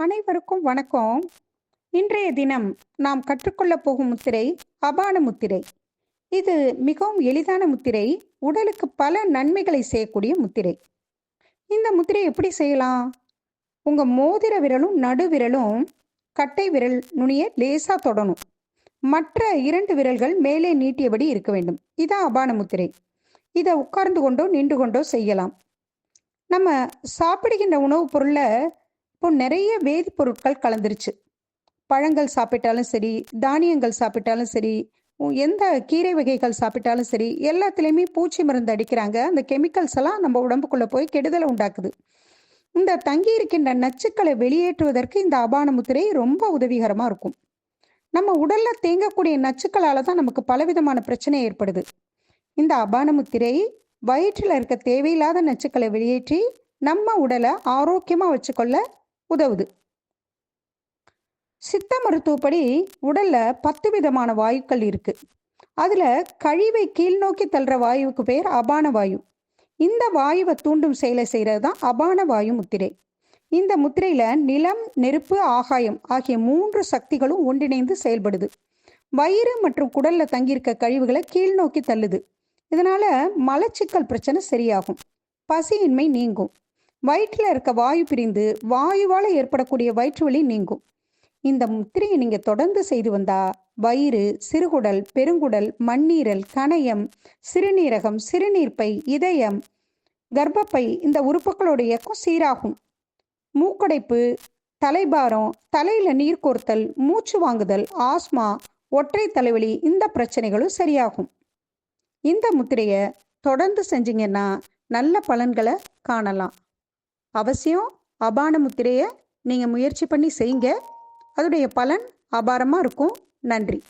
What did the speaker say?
அனைவருக்கும் வணக்கம். இன்றைய தினம் நாம் கற்றுக்கொள்ளப் போகும் முத்திரை அபான முத்திரை. இது மிகவும் எளிதான முத்திரை உடலுக்கு பல நன்மைகளை செய்யக்கூடிய முத்திரை. இந்த முத்திரை எப்படி செய்யலாம்? உங்க மோதிர விரலும் நடு விரலும் கட்டை விரல் நுனியை லேசா தொடணும். மற்ற இரண்டு விரல்கள் மேலே நீட்டியபடி இருக்க வேண்டும். இதான் அபான முத்திரை. இதை உட்கார்ந்து கொண்டோ நின்று கொண்டோ செய்யலாம். நம்ம சாப்பிடுகின்ற உணவுப் பொருளை இப்போ நிறைய வேதிப்பொருட்கள் கலந்துருச்சு. பழங்கள் சாப்பிட்டாலும் சரி தானியங்கள் சாப்பிட்டாலும் சரி எந்த கீரை வகைகள் சாப்பிட்டாலும் சரி எல்லாத்துலேயுமே பூச்சி மருந்து அடிக்கிறாங்க. அந்த கெமிக்கல்ஸ் எல்லாம் நம்ம உடம்புக்குள்ளே போய் கெடுதலை உண்டாக்குது. இந்த தங்கி இருக்கின்ற நச்சுக்களை வெளியேற்றுவதற்கு இந்த அபான முத்திரை ரொம்ப உதவிகரமாக இருக்கும். நம்ம உடல்ல தேங்கக்கூடிய நச்சுக்களால தான் நமக்கு பலவிதமான பிரச்சனை ஏற்படுது. இந்த அபான முத்திரை வயிற்றில் இருக்க தேவையில்லாத நச்சுக்களை வெளியேற்றி நம்ம உடலை ஆரோக்கியமாக வச்சுக்கொள்ள உதவுது. சித்த மருத்துவப்படி உடல்ல பத்து விதமான வாயுக்கள் இருக்கு. அதுல கழிவை கீழ்நோக்கி தள்ளுற வாயுவுக்கு பேர் அபான வாயு. இந்த வாயுவை தூண்டும் செயலை செய்கிறது தான் அபான வாயு முத்திரை. இந்த முத்திரையில நிலம் நெருப்பு ஆகாயம் ஆகிய மூன்று சக்திகளும் ஒன்றிணைந்து செயல்படுது. வயிறு மற்றும் குடல்ல தங்கியிருக்க கழிவுகளை கீழ்நோக்கி தள்ளுது. இதனால மலச்சிக்கல் பிரச்சனை சரியாகும். பசியின்மை நீங்கும். வயிற்றில் இருக்க வாயு பிரிந்து வாயுவால் ஏற்படக்கூடிய வயிற்று வலி நீங்கும். இந்த முத்திரையை நீங்கள் தொடர்ந்து செய்து வந்தா வயிறு சிறுகுடல் பெருங்குடல் மண்ணீரல் கணையம் சிறுநீரகம் சிறுநீர்ப்பை இதயம் கர்ப்பப்பை இந்த உறுப்புகளோட இயக்கம் சீராகும். மூக்கடைப்பு தலைபாரம் தலையில நீர் கோர்த்தல் மூச்சு வாங்குதல் ஆஸ்மா ஒற்றை தலைவலி இந்த பிரச்சனைகளும் சரியாகும். இந்த முத்திரையை தொடர்ந்து செஞ்சீங்கன்னா நல்ல பலன்களை காணலாம். அவசியம் அபான முத்திரையை நீங்கள் முயற்சி பண்ணி செய்யுங்க. அதோடைய பலன் அபாரமாக இருக்கும். நன்றி.